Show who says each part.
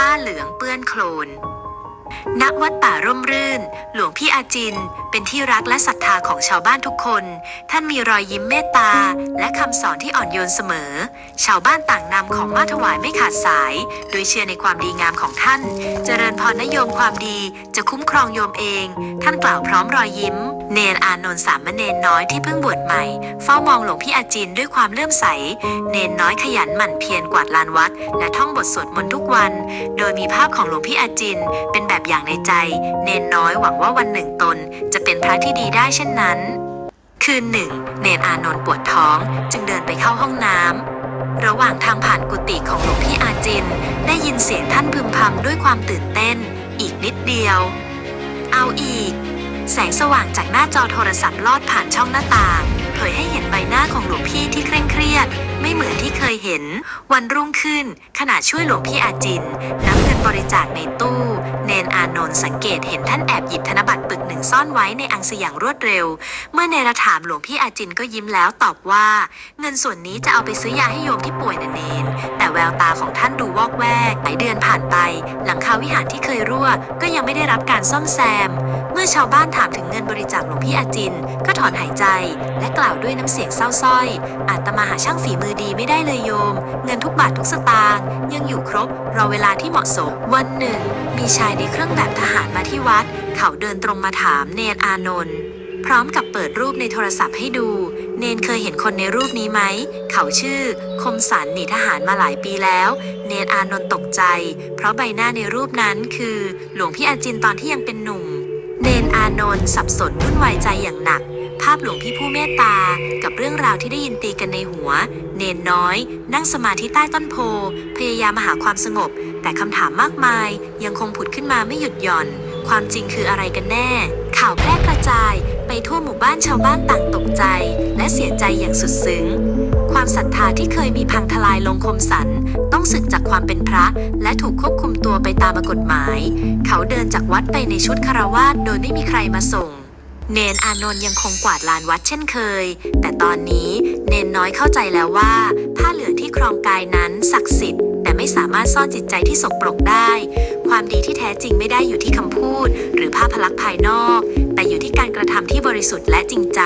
Speaker 1: ผ้าเหลืองเปื้อนโคลนณวัดป่าร่มรื่น พี่อาจิน เป็นที่รักและศรัทธาของชาวบ้านทุกคน ท่านมีรอยยิ้มเมตตา และคำสอนที่อ่อนโยนเสมอ ชาวบ้านต่างนำของมาถวายไม่ขาดสาย โดยเชื่อในความดีงามของท่าน เจริญพรนโยมความดีจะคุ้มครองโยมเอง ท่านกล่าวพร้อมรอยยิ้ม เนนอานนท์สามเณรน้อยที่เพิ่งบวชใหม่ เฝ้ามองหลวงพี่อาจินด้วยความเลื่อมใส เนนน้อยขยันหมั่นเพียรกวาดลานวัด และท่องบทสวดมนต์ทุกวัน โดยมีภาพของหลวงพี่อาจิน เป็นแบบอย่างในใจ เนนน้อยหวังว่าวันหนึ่งตนจะเป็นพระที่ดีได้เช่นนั้น คืนหนึ่ง เนรอานนท์ปวดท้องจึงเดินไปเข้าห้องน้ำระหว่างทางผ่านกุฏิของหลวงพี่อาจิน ได้ยินเสียงท่านพึมพำด้วยความตื่นเต้น อีกนิดเดียว เอาอีก แสงสว่างจากหน้าจอโทรศัพท์ลอดผ่านช่องหน้าต่างเผยให้เห็น เห็น วันรุ่งขึ้น ขณะช่วยหลวงพี่อาจินนับเงินบริจาคในตู้ เนนอานนท์สังเกตเห็นท่านแอบหยิบธนบัตรปึกหนึ่งซ่อนไว้ในอังสอย่างรวดเร็ว เมื่อเนรถามหลวงพี่อาจินก็ยิ้มแล้วตอบว่า เงินส่วนนี้จะเอาไปซื้อยาให้โยมที่ป่วยนะเนน แต่แววตาของท่านดูวอกแวกหลายเดือนผ่านไป หลังคาวิหารที่เคยรั่ว ก็ยังไม่ได้รับการซ่อมแซม เมื่อชาวบ้านถามถึงเงินบริจาคหลวงพี่อาจิน ก็ถอนหายใจ และกล่าวด้วยน้ำเสียงเศร้าสร้อยอาตมาหาช่างฝีมือดีไม่ได้เลยโยม เงินทุกบาททุกสตางค์ยังอยู่ครบรอเวลาที่เหมาะสม วันหนึ่ง มีชายในเครื่องแบบทหารมาที่วัด เขาเดินตรงมาถามเนนอานนท์พร้อมกับเปิดรูปในโทรศัพท์ให้ดู เนนเคยเห็นคนในรูปนี้ไหม เขาชื่อ คมสันหนีทหารมาหลายปีแล้ว เนนอานนท์ตกใจ เพราะใบหน้าในรูปนั้นคือ หลวงพี่อาจินตอนที่ยังเป็นหนุ่ม เนนอานนท์สับสนวุ่นวายใจอย่างหนัก ภาพหลวงพี่ผู้เมตตา กับเรื่องราวที่ได้ยินตีกันในหัว เนนน้อย นั่งสมาธิใต้ต้นโพ พยายามมาหาความสงบ แต่คำถามมากมาย ยังคงผุดขึ้นมาไม่หยุดหย่อน ความจริงคืออะไรกันแน่ ข่าวแพร่กระจาย ไปทั่วหมู่บ้านชาวบ้านต่างตกใจ และเสียใจอย่างสุดซึ้งความศรัทธาที่เคยมีพังทลายลงคมสัน ต้องสึกจากความเป็นพระ และถูกควบคุมตัวไปตามกฎหมาย เขาเดินจากวัดไปในชุดคารวาสโดยไม่มีใครมาส่ง เนนอานนท์ยังคงกวาดลานวัดเช่นเคย แต่ตอนนี้เนนน้อยเข้าใจแล้วว่า ผ้าเหลืองที่ครองกายนั้นศักดิ์สิทธิ์แต่ไม่สามารถซ่อนจิตใจที่สกปรกได้ ความดีที่แท้จริงไม่ได้อยู่ที่คำพูด หรือภาพลักษณ์ภายนอก แต่อยู่ที่การกระทำที่บริสุทธิ์และจริงใจ